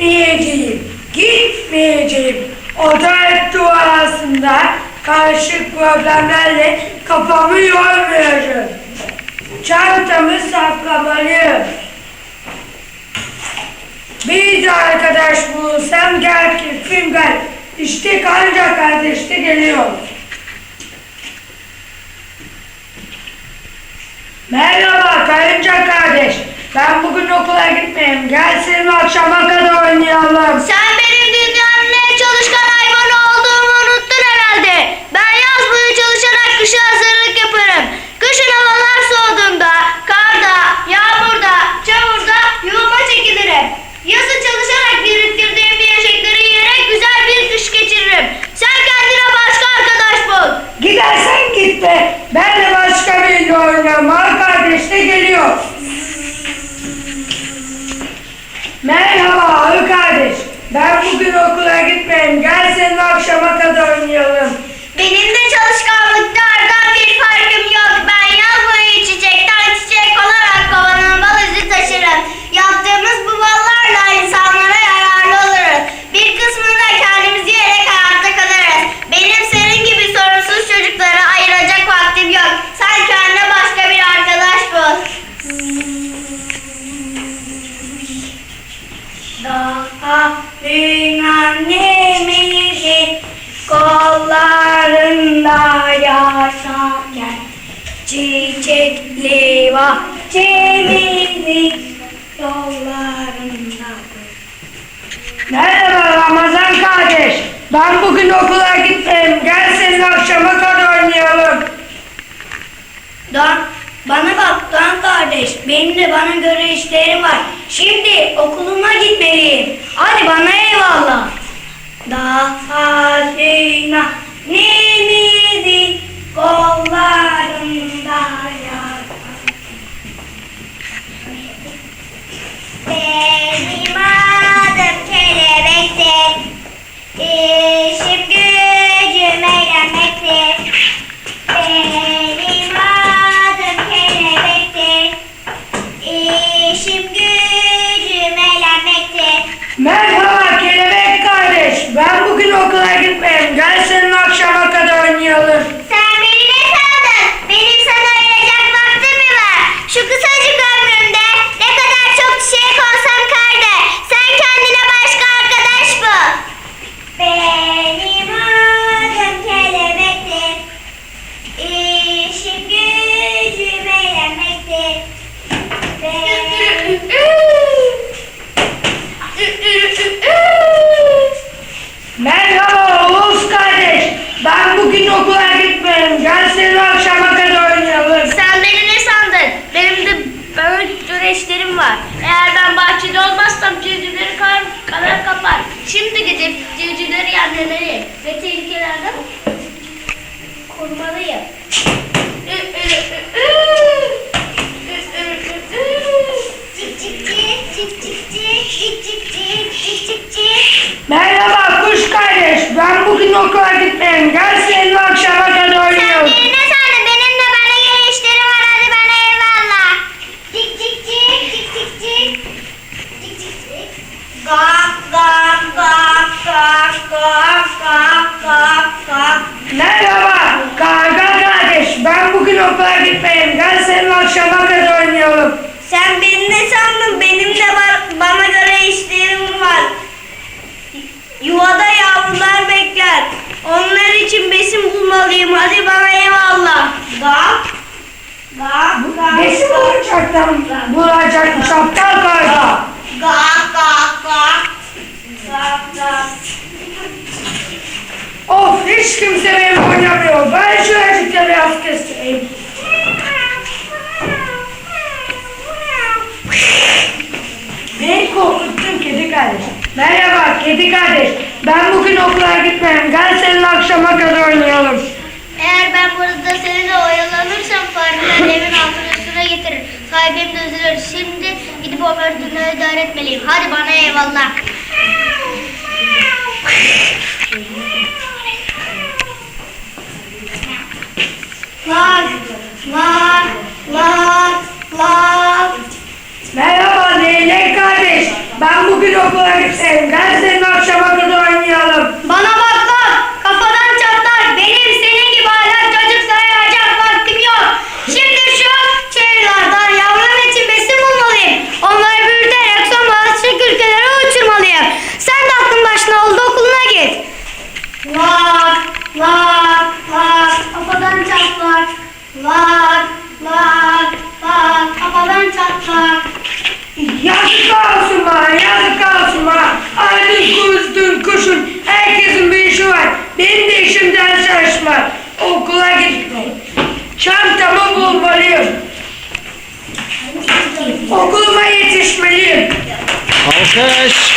Gitmeyeceğim, gitmeyeceğim. Oda duasında karışık problemlerle kafamı yormayacağım. Çantamı saklamalıyım. Bir de arkadaş bulursam gel ki film gel. İşte kanca kardeş de geliyor. Merhaba karınca kardeş. Ben bugün okula gitmeyeyim. Gel seninle akşama kadar oynayalım. Sen benim dünyanın en çalışkan hayvanı olduğumu unuttun herhalde. Ben yaz boyu çalışarak kışa hazırlık Merhaba Arı kardeş. Ben bugün okula gitmeyeyim. Gel seninle akşama kadar oynayalım. Benim de çalışkanlıklardan bahçemizi yollarında Merhaba Ramazan kardeş. Ben bugün okula gitmeyeyim. Gel seninle akşama kadar oynayalım. Don, bana bak Don kardeş, Man Merhaba Oğuz kardeş. Ben bugün okula gitmeyeyim. Gel seninle akşama kadar oynayalım. Sen beni ne sandın? Benim de böyle göre işlerim var. Eğer ben bahçede olmazsam okula gitmeyeyim. Gel seninle akşama kadar Sen oynayalım. beni ne sandın? Benim de bana göre işlerim var. Hadi bana eyvallah. Cik cik cik, cik cik cik. Cik cik cik. Gak gak gak gak gak gak gak gak. Merhaba karga kardeş. Ben bugün okula gitmeyeyim. Gel seninle akşama kadar oynayalım. Sen beni ne sandın? Benim de var, bana göre işlerim var. Yuvada yavrular bekler. Onlar için besin bulmalıyım. Hadi bana eyvallah. Gak. Gak gak. Besin bulacaktan bulacak şaptal karga. Gak gak gak. Of hiç kimse benim oynamıyor. Ben şuracıkta biraz keseyim. Beni korkuttun kedi kardeş. Merhaba kedi kardeş. Ben bugün okula gitmeyeyim. Gel seninle akşama kadar oynayalım. Eğer ben burada seninle oyalanırsam fareler evin altına üstüne getirir. Sahibim de üzülür. Şimdi gidip onları dünyaya idare etmeliyim. Hadi bana eyvallah. Lan, lan, lan, lan. Merhaba Leylek kardeş. Ben bugün okula gitmeyeyim. Gel senin Bulmalıyım. Okuluma yetişmeliyim. Alkış.